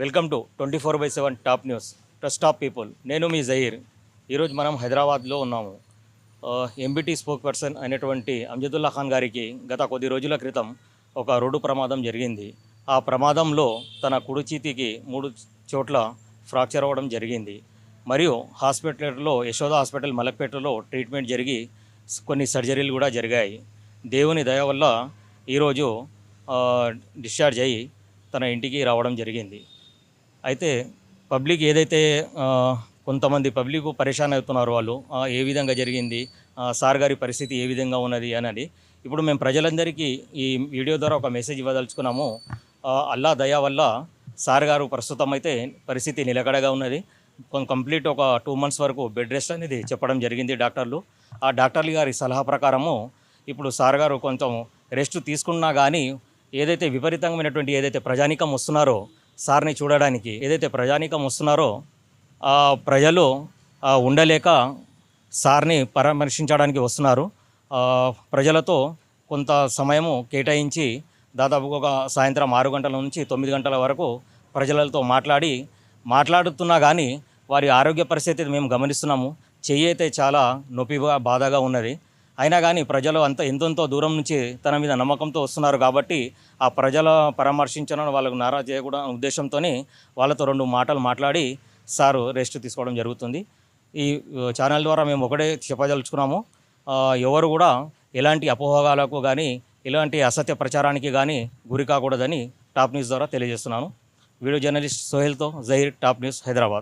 Welcome to twenty four by seven top news. Trust of people. నేను మీ జహీర్. ఈరోజు మనం హైదరాబాద్లో ఉన్నాము. ఎంబీటీ స్పోక్ పర్సన్ అయినటువంటి అంజదుల్లా ఖాన్ గారికి గత కొద్ది రోజుల క్రితం ఒక రోడ్డు ప్రమాదం జరిగింది. ఆ ప్రమాదంలో తన కుడి చేతికి మూడు చోట్ల ఫ్రాక్చర్ అవ్వడం జరిగింది. మరియు హాస్పిటల్లో యశోద హాస్పిటల్ మలక్పేటలో ట్రీట్మెంట్ జరిగి కొన్ని సర్జరీలు కూడా జరిగాయి. దేవుని దయ వల్ల ఈరోజు డిశ్చార్జ్ అయ్యి తన ఇంటికి రావడం జరిగింది. అయితే పబ్లిక్ ఏదైతే కొంతమంది పబ్లిక్ పరేషాన్ అవుతున్నారు వాళ్ళు ఏ విధంగా జరిగింది సార్ గారి పరిస్థితి ఏ విధంగా ఉన్నది అనేది ఇప్పుడు మేము ప్రజలందరికీ ఈ వీడియో ద్వారా ఒక మెసేజ్ ఇవ్వదలుచుకున్నాము. అల్లా దయ వల్ల సార్ గారు ప్రస్తుతం అయితే పరిస్థితి నిలకడగా ఉన్నది. కంప్లీట్ ఒక టూ మంత్స్ వరకు బెడ్ రెస్ట్ అనేది చెప్పడం జరిగింది డాక్టర్లు. ఆ డాక్టర్లు గారి సలహా ప్రకారము ఇప్పుడు సార్ గారు కొంచెం రెస్ట్ తీసుకున్నా కానీ ఏదైతే విపరీతమైనటువంటి ఏదైతే ప్రజానికం వస్తున్నారో సార్ని చూడడానికి ఏదైతే ప్రజానీకం వస్తున్నారో ఆ ప్రజలు ఉండలేక సార్ని పరామర్శించడానికి వస్తున్నారు. ప్రజలతో కొంత సమయము కేటాయించి దాదాపు ఒక సాయంత్రం ఆరు గంటల నుంచి తొమ్మిది గంటల వరకు ప్రజలతో మాట్లాడి మాట్లాడుతున్నా కానీ వారి ఆరోగ్య పరిస్థితి మేము గమనిస్తున్నాము. చెయ్యి అయితే చాలా నొప్పిగా బాధగా ఉన్నది. అయినా కానీ ప్రజలు అంత ఎంతెంతో దూరం నుంచి తన మీద నమ్మకంతో వస్తున్నారు కాబట్టి ఆ ప్రజల పరామర్శించడం వాళ్ళకు నారా చేయకూడదు ఉద్దేశంతో వాళ్ళతో రెండు మాటలు మాట్లాడి సారు రెస్ట్ తీసుకోవడం జరుగుతుంది. ఈ ఛానల్ ద్వారా మేము ఒకటే చెప్పదలుచుకున్నాము. ఎవరు కూడా ఎలాంటి అపోహగాలకు కానీ ఇలాంటి అసత్య ప్రచారానికి కానీ గురి కాకూడదని టాప్ న్యూస్ ద్వారా తెలియజేస్తున్నాను. వీడియో జర్నలిస్ట్ సోహెల్తో జహీర్ టాప్ న్యూస్ హైదరాబాద్.